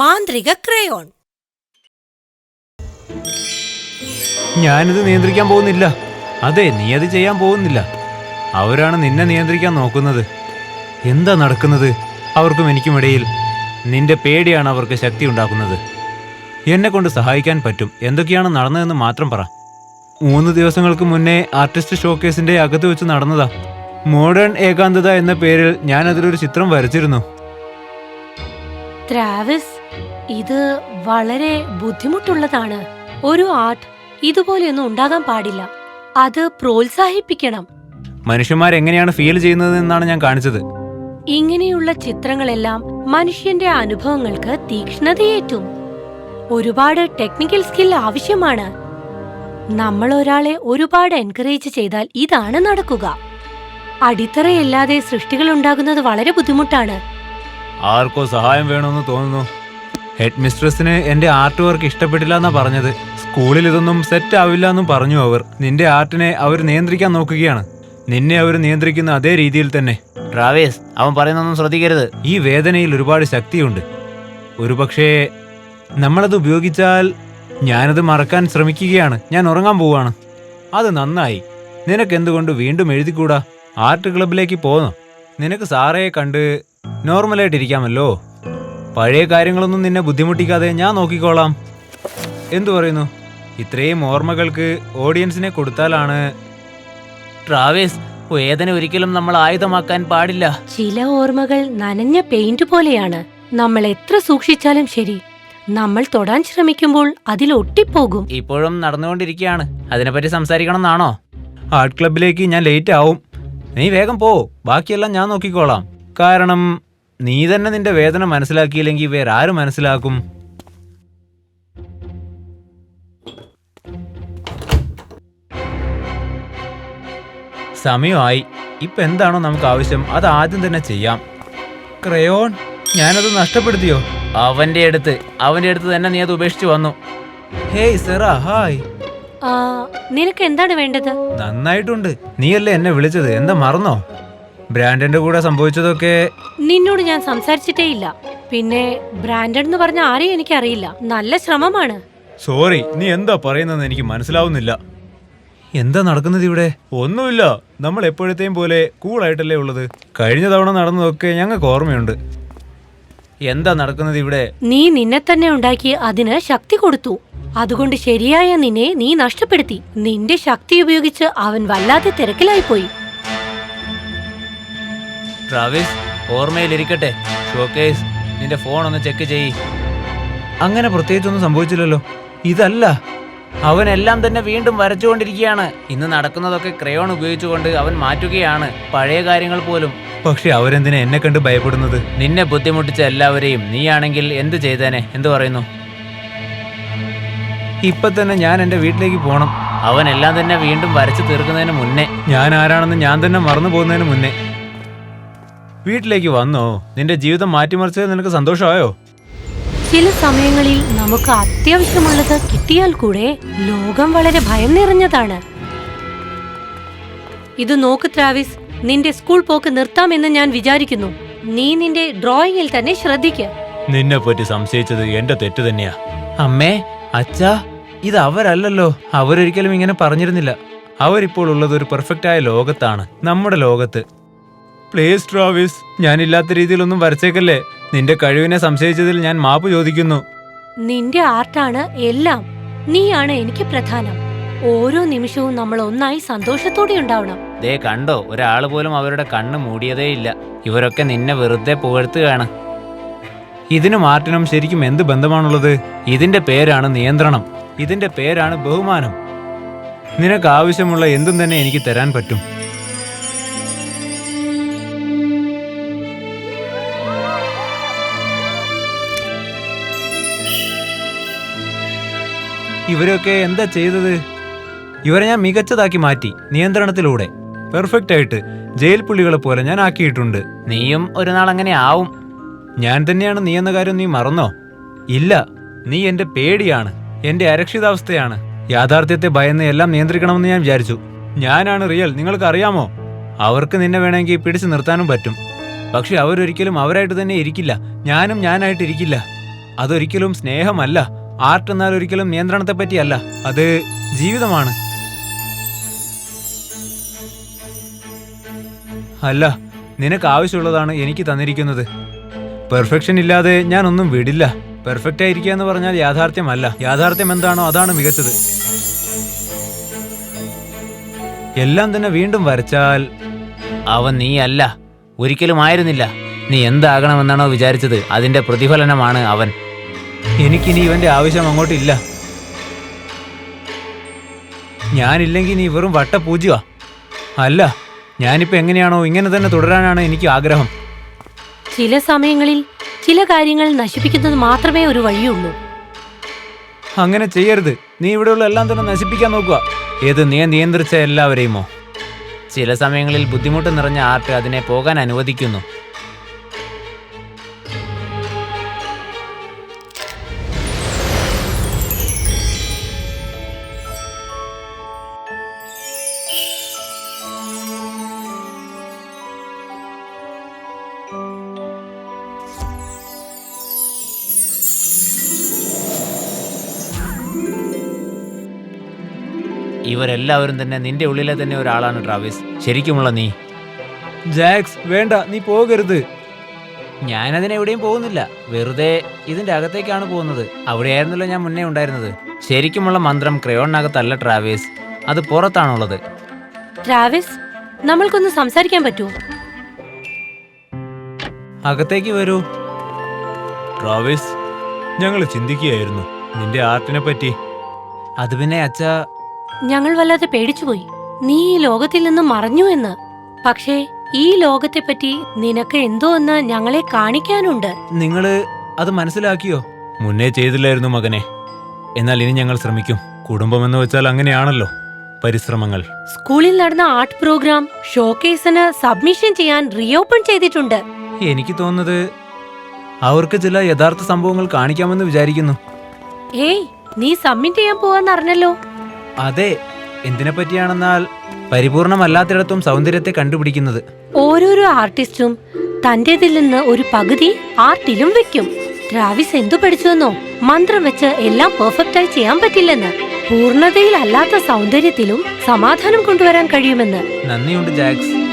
മാന്ത്രിക ക്രയോൺ. ഞാനിത് നിയന്ത്രിക്കാൻ പോകുന്നില്ല. അതെ നീ അത് ചെയ്യാൻ പോകുന്നില്ല. അവരാണ് നിന്നെ നിയന്ത്രിക്കാൻ നോക്കുന്നത്. എന്താ നടക്കുന്നത്? അവർക്കും എനിക്കും ഇടയിൽ നിന്റെ പേടിയാണ് അവർക്ക് ശക്തി ഉണ്ടാക്കുന്നത്. എന്നെ കൊണ്ട് സഹായിക്കാൻ പറ്റും. എന്തൊക്കെയാണ് നടന്നതെന്ന് മാത്രം പറ. മൂന്ന് ദിവസങ്ങൾക്ക് മുന്നേ ആർട്ടിസ്റ്റ് ഷോക്കേസിന്റെ അകത്ത് വെച്ച് നടന്നതാ. മോഡേൺ ഏകാന്തത എന്ന പേരിൽ ഞാൻ അതിലൊരു ചിത്രം വരച്ചിരുന്നു. ട്രാവിസ് ഇത് വളരെ ബുദ്ധിമുട്ടുള്ളതാണ്. ഒരു ആർട്ട് ഇതുപോലെയൊന്നും ഉണ്ടാകാൻ പാടില്ല. അത് പ്രോത്സാഹിപ്പിക്കണം. മനുഷ്യന്മാർ എങ്ങനെയാണ് ഫീൽ ചെയ്യുന്നത് എന്നാണ് ഞാൻ കാണിച്ചത്. ഇങ്ങനെയുള്ള ചിത്രങ്ങളെല്ലാം മനുഷ്യന്റെ അനുഭവങ്ങൾക്ക് തീക്ഷ്ണതയേറ്റും. ഒരുപാട് ടെക്നിക്കൽ സ്കിൽ ആവശ്യമാണ്. നമ്മൾ ഒരാളെ ഒരുപാട് എൻകറേജ് ചെയ്താൽ ഇതാണ് നടക്കുക. അടിത്തറയില്ലാതെ സൃഷ്ടികൾ ഉണ്ടാകുന്നത് വളരെ ബുദ്ധിമുട്ടാണ്. ആർക്കോ സഹായം വേണമെന്ന് തോന്നുന്നു. ഹെഡ് മിസ്ട്രസിന് എന്റെ ആർട്ട് വർക്ക് ഇഷ്ടപ്പെട്ടില്ല എന്നാ പറഞ്ഞത്. സ്കൂളിൽ ഇതൊന്നും സെറ്റ് ആവില്ല എന്നും പറഞ്ഞു അവർ. നിന്റെ ആർട്ടിനെ അവർ നിയന്ത്രിക്കാൻ നോക്കുകയാണ്. നിന്നെ അവർ നിയന്ത്രിക്കുന്ന അതേ രീതിയിൽ തന്നെ. ട്രാവേസ് അവൻ പറയുന്നൊന്നും ശ്രദ്ധിക്കരുത്. ഈ വേദനയിൽ ഒരുപാട് ശക്തിയുണ്ട്. ഒരുപക്ഷേ നമ്മളത് ഉപയോഗിച്ചാൽ ഞാനത് മറക്കാൻ ശ്രമിക്കുകയാണ്. ഞാൻ ഉറങ്ങാൻ പോവാണ്. അത് നന്നായി. നിനക്ക് എന്തുകൊണ്ട് വീണ്ടും എഴുതിക്കൂടാ? ആർട്ട് ക്ലബിലേക്ക് പോന്നോ? നിനക്ക് സാറയെ കണ്ട് നോർമലായിട്ടിരിക്കാമല്ലോ. പഴയ കാര്യങ്ങളൊന്നും നിന്നെ ബുദ്ധിമുട്ടിക്കാതെ ഞാൻ നോക്കിക്കോളാം. എന്തു പറയുന്നു? ഇത്രയും ഓർമ്മകൾക്ക് ഓഡിയൻസിനെ കൊടുത്താലാണ് ട്രാവേസ് വേദന ഒരിക്കലും നമ്മൾ ആയുധമാക്കാൻ പാടില്ല. ചില ഓർമ്മകൾ നനഞ്ഞ പെയിന്റ് പോലെയാണ്. നമ്മൾ എത്ര സൂക്ഷിച്ചാലും ശരി. നമ്മൾ തൊടാൻ ശ്രമിക്കുമ്പോൾ അതിൽ ഒട്ടിപ്പോകും. ഇപ്പോഴും നടന്നുകൊണ്ടിരിക്കുകയാണ്. അതിനെപ്പറ്റി സംസാരിക്കണം എന്നാണോ ആർട്ട് ക്ലബിലേക്ക് ഞാൻ ലേറ്റ് ആവും. നീ വേഗം പോ. ബാക്കിയെല്ലാം ഞാൻ നോക്കിക്കോളാം. കാരണം നീ തന്നെ നിന്റെ വേദന മനസ്സിലാക്കിയില്ലെങ്കിൽ വേറെ ആര് മനസ്സിലാക്കും? സമയമായി. ഇപ്പൊ എന്താണോ നമുക്ക് ആവശ്യം അത് ആദ്യം തന്നെ ചെയ്യാം. ക്രയോൺ ഞാനത് നഷ്ടപ്പെടുത്തിയോ? അവന്റെ അടുത്ത് അവന്റെ അടുത്ത് തന്നെ നീ അത് ഉപേക്ഷിച്ചു വന്നു. Hey Sera hi. നിനക്ക് എന്താണ് വേണ്ടത്? നന്നായിട്ടുണ്ട്. നീയല്ലേ എന്നെ വിളിച്ചത്? എന്താ മറന്നോ? ബ്രാൻഡന്റെ കൂടെ സംഭവിച്ചതൊക്കെ നിന്നോട് ഞാൻ സംസാരിച്ചിട്ടേ ഇല്ല. പിന്നെ ബ്രാൻഡഡ് എന്ന് പറഞ്ഞ ആരെയും എനിക്കറിയില്ല. നല്ല ശ്രമമാണ്. സോറി നീ എന്താ പറയുന്നതെന്ന് എനിക്ക് മനസ്സിലാവുന്നില്ല. എന്താ നടക്കുന്നത് ഇവിടെ? ഒന്നുമില്ല നമ്മൾ എപ്പോഴത്തെയും പോലെ കൂളായിട്ടല്ലേ ഉള്ളത്. കഴിഞ്ഞ തവണ നടന്നതൊക്കെ ഞങ്ങൾക്ക് ഓർമ്മയുണ്ട്. എന്താ നടക്കുന്നത് ഇവിടെ? നീ നിന്നെ തന്നെ ഉണ്ടാക്കി അതിന് ശക്തി കൊടുത്തു. അതുകൊണ്ട് ശരിയായ നിന്നെ നീ നഷ്ടപ്പെടുത്തി. നിന്റെ ശക്തി ഉപയോഗിച്ച് അവൻ വല്ലാതെ തിരക്കിലായിപ്പോയി. ട്രാവിസ് ഓർമ്മയിലിരിക്കട്ടെ. ഷോക്കേസ് നിന്റെ ഫോൺ ഒന്ന് ചെക്ക് ചെയ്യ്. അങ്ങനെ പ്രത്യേകിച്ചൊന്നും സംഭവിച്ചില്ലല്ലോ. ഇതല്ല. അവനെല്ലാം തന്നെ വീണ്ടും വരച്ചുകൊണ്ടിരിക്കുകയാണ്. ഇന്ന് നടക്കുന്നതൊക്കെ ക്രയോൺ ഉപയോഗിച്ചുകൊണ്ട് അവൻ മാറ്റുകയാണ്. പഴയ കാര്യങ്ങൾ പോലും. പക്ഷെ അവരെന്തിനാ എന്നെ കണ്ട് ഭയപ്പെടുന്നത്? നിന്നെ ബുദ്ധിമുട്ടിച്ച എല്ലാവരെയും നീയാണെങ്കിൽ എന്ത് ചെയ്തേനെ? എന്ത് പറയുന്നു? ഇപ്പൊ തന്നെ ഞാൻ എന്റെ വീട്ടിലേക്ക് പോണം. അവനെല്ലാം എല്ലാം തന്നെ വീണ്ടും വരച്ചു തീർക്കുന്നതിന് മുന്നേ. ഞാൻ ആരാണെന്ന് ഞാൻ തന്നെ മറന്നു പോകുന്നതിന് മുന്നേ. വീട്ടിലേക്ക് വന്നോ? നിന്റെ ജീവിതം മാറ്റിമറിച്ചത് നിനക്ക് സന്തോഷമായോ? ചില സമയങ്ങളിൽ നമുക്ക് അത്യാവശ്യമുള്ളത് കിട്ടിയാൽ കൂടെ ലോകം വളരെ ഭയം നിറഞ്ഞതാണ്. ഇത് നോക്ക് ട്രാവിസ് നിന്റെ സ്കൂൾ പോക്ക് നിർത്താമെന്ന് ഞാൻ വിചാരിക്കുന്നു. നീ നിന്റെ ഡ്രോയിങ്ങിൽ തന്നെ ശ്രദ്ധിക്ക. നിന്നെ പറ്റി സംശയിച്ചത് എന്റെ തെറ്റ് തന്നെയാ. അമ്മേ അച്ഛാ ഇത് അവരല്ലല്ലോ. അവരൊരിക്കലും ഇങ്ങനെ പറഞ്ഞിരുന്നില്ല. അവരിപ്പോൾ ഉള്ളത് ഒരു പെർഫെക്റ്റ് ആയ ലോകത്താണ് നമ്മുടെ ലോകത്ത്. പ്ലീസ് ട്രോവിസ് ഞാനില്ലാത്ത രീതിയിലൊന്നും വരച്ചേക്കല്ലേ. നിന്റെ കഴിവിനെ സംശയിച്ചതിൽ ഞാൻ മാപ്പ് ചോദിക്കുന്നു. നിന്റെ ആർട്ടാണ് എല്ലാം. നീയാണ് എനിക്ക് പ്രധാനം. ഓരോ നിമിഷവും നമ്മൾ ഒന്നായി സന്തോഷത്തോടെ ഉണ്ടാവണം. ദേ കണ്ടോ ഒരാൾ പോലും അവരുടെ കണ്ണ് മൂടിയതേ ഇല്ല. ഇവരൊക്കെ നിന്നെ വെറുതെ പുകഴ്ത്തുകയാണ്. ഇതിനും ആർട്ടിനും ശരിക്കും എന്ത് ബന്ധമാണുള്ളത്? ഇതിന്റെ പേരാണ് നിയന്ത്രണം. ഇതിന്റെ പേരാണ് ബഹുമാനം. നിനക്ക് ആവശ്യമുള്ള എന്തും തന്നെ എനിക്ക് തരാൻ പറ്റും. ഇവരൊക്കെ എന്താ ചെയ്തത്? ഇവരെ ഞാൻ മികച്ചതാക്കി മാറ്റി നിയന്ത്രണത്തിലൂടെ. പെർഫെക്റ്റ് ആയിട്ട് ജയിൽ പുള്ളികളെ പോലെ ഞാൻ ആക്കിയിട്ടുണ്ട്. നീയും ഒരു നാൾ അങ്ങനെ ആവും. ഞാൻ തന്നെയാണ് നീ എന്ന കാര്യം നീ മറന്നോ? ഇല്ല നീ എന്റെ പേടിയാണ് എന്റെ അരക്ഷിതാവസ്ഥയാണ്. യാഥാർത്ഥ്യത്തെ ഭയന്ന് എല്ലാം നിയന്ത്രിക്കണമെന്ന് ഞാൻ വിചാരിച്ചു. ഞാനാണ് റിയൽ നിങ്ങൾക്ക് അറിയാമോ അവർക്ക് നിന്നെ വേണമെങ്കിൽ പിടിച്ചു നിർത്താനും പറ്റും. പക്ഷെ അവരൊരിക്കലും അവരായിട്ട് തന്നെ ഇരിക്കില്ല. ഞാനും ഞാനായിട്ട് ഇരിക്കില്ല. അതൊരിക്കലും സ്നേഹമല്ല. ആർട്ട് എന്നാൽ ഒരിക്കലും നിയന്ത്രണത്തെ പറ്റിയല്ല. അത് ജീവിതമാണ്. അല്ല നിനക്ക് ആവശ്യമുള്ളതാണ് എനിക്ക് തന്നിരിക്കുന്നത്. പെർഫെക്ഷൻ ഇല്ലാതെ ഞാൻ ഒന്നും വിടില്ല. പെർഫെക്റ്റ് ആയിരിക്കുക എന്ന് പറഞ്ഞാൽ യാഥാർത്ഥ്യമല്ല. യാഥാർത്ഥ്യം എന്താണോ അതാണ് മികച്ചത്. എല്ലാം തന്നെ വീണ്ടും വരച്ചാൽ അവൻ നീ അല്ല ഒരിക്കലും ആയിരുന്നില്ല. നീ എന്താകണമെന്നാണോ വിചാരിച്ചത്. അതിന്റെ പ്രതിഫലനമാണ് അവൻ. എനിക്കിനി ഇവന്റെ ആവശ്യം അങ്ങോട്ടില്ല. ഞാനില്ലെങ്കിൽ നീ വെറും വട്ട പൂജ്യമാ അല്ല ഞാനിപ്പോ എങ്ങനെയാണോ ഇങ്ങനെ തന്നെ തുടരാനാണ് എനിക്ക് ആഗ്രഹം. ചില സമയങ്ങളിൽ ചില കാര്യങ്ങൾ നശിപ്പിക്കുന്നത് മാത്രമേ ഒരു വഴിയുള്ളൂ. അങ്ങനെ ചെയ്യരുത്. നീ ഇവിടെയുള്ള എല്ലാം തന്നെ നശിപ്പിക്കാൻ നോക്കുക. ഏത് നീ നിയന്ത്രിച്ച എല്ലാവരെയുമോ? ചില സമയങ്ങളിൽ ബുദ്ധിമുട്ട് നിറഞ്ഞ ആർട്ട് അതിനെ പോകാൻ അനുവദിക്കുന്നു. ഇവരെല്ലാവരും തന്നെ നിന്റെ ഉള്ളിലെ തന്നെ ഒരാളാണ് ട്രാവിസ്. ശരിക്കുമുള്ള നീ. ജാക്സ് വേണ്ട നീ പോകരുത്. ഞാനതിന് എവിടെയും പോകുന്നില്ല. വെറുതെ ഇതിന്റെ അകത്തേക്കാണ് പോകുന്നത്. അവിടെയായിരുന്നല്ലോ ഞാൻ മുന്നേ ഉണ്ടായിരുന്നത്. ശരിക്കുമുള്ള മന്ത്രം ക്രയോണിനകത്തല്ല ട്രാവിസ്. അത് പുറത്താണുള്ളത്. ട്രാവിസ് നമ്മൾക്കൊന്ന് സംസാരിക്കാൻ പറ്റുമോ? അകത്തേക്ക് വരൂ. ട്രാവിസ് ഞങ്ങൾ ചിന്തിക്കുകയായിരുന്നു. നിന്റെ ആർട്ടിനെ പറ്റി അത് പിന്നെ അച്ഛ ഞങ്ങൾ വല്ലാതെ പേടിച്ചുപോയി. നീ ഈ ലോകത്തിൽ നിന്ന് മറഞ്ഞു എന്ന്. പക്ഷേ ഈ ലോകത്തെപ്പറ്റി നിനക്ക് എന്തോ എന്ന് ഞങ്ങളെ കാണിക്കാനുണ്ട്. നിങ്ങൾ അത് മനസ്സിലാക്കിയോ? മുന്നേ ചെയ്തില്ലായിരുന്നു മകനെ. എന്നാൽ ഇനി ഞങ്ങൾ ശ്രമിക്കും. കുടുംബം എന്ന് വെച്ചാൽ അങ്ങനെയാണല്ലോ പരിശ്രമങ്ങൾ. സ്കൂളിൽ നടന്ന ആർട്ട് പ്രോഗ്രാം ഷോക്കേസിന് സബ്മിഷൻ ചെയ്യാൻ റീഓപ്പൺ ചെയ്തിട്ടുണ്ട്. എനിക്ക് തോന്നുന്നത് അവർക്ക് ചില യഥാർത്ഥ സംഭവങ്ങൾ കാണിക്കാമെന്ന് വിചാരിക്കുന്നു. ഏയ് നീ സബ്മിറ്റ് ചെയ്യാൻ പോവാന്ന് അറിഞ്ഞല്ലോ. അതെ എന്തിനെ പറ്റിയാണെന്നാൽ പരിപൂർണമല്ലാത്തിടത്തും സൗന്ദര്യത്തെ കണ്ടുപിടിക്കുന്നത്. ഓരോരോ ആർട്ടിസ്റ്റും തന്റേതിൽ നിന്ന് ഒരു പകുതി ആർട്ടിലും വെക്കും. ട്രാവിസ് എന്തു പഠിച്ചുവെന്നോ? മന്ത്രം വെച്ച് എല്ലാം പെർഫെക്റ്റ് ആയി ചെയ്യാൻ പറ്റില്ലെന്ന്. പൂർണതയിൽ അല്ലാത്ത സൗന്ദര്യത്തിലും സമാധാനം കൊണ്ടുവരാൻ കഴിയുമെന്ന്. നന്ദിയുണ്ട് ജാക്സ്.